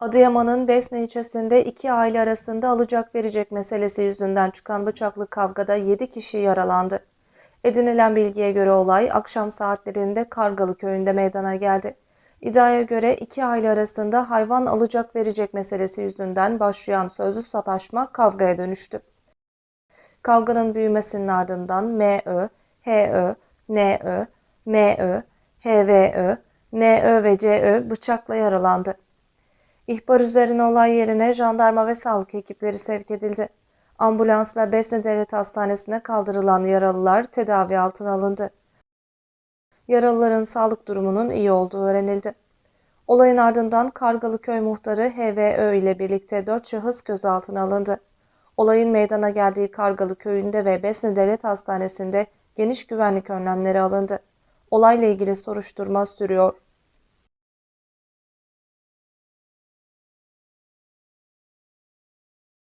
Adıyaman'ın Besne ilçesinde iki aile arasında alacak verecek meselesi yüzünden çıkan bıçaklı kavgada 7 kişi yaralandı. Edinilen bilgiye göre olay akşam saatlerinde Kargalı köyünde meydana geldi. İddiaya göre iki aile arasında hayvan alacak verecek meselesi yüzünden başlayan sözlü sataşma kavgaya dönüştü. Kavganın büyümesinin ardından MÖ, HÖ, NÖ, MÖ, HVÖ, NÖ ve CÖ bıçakla yaralandı. İhbar üzerine olay yerine jandarma ve sağlık ekipleri sevk edildi. Ambulansla Besne Devlet Hastanesi'ne kaldırılan yaralılar tedavi altına alındı. Yaralıların sağlık durumunun iyi olduğu öğrenildi. Olayın ardından Kargalı Köy Muhtarı HVÖ ile birlikte 4 şahıs gözaltına alındı. Olayın meydana geldiği Kargalı Köyü'nde ve Besne Devlet Hastanesi'nde geniş güvenlik önlemleri alındı. Olayla ilgili soruşturma sürüyor.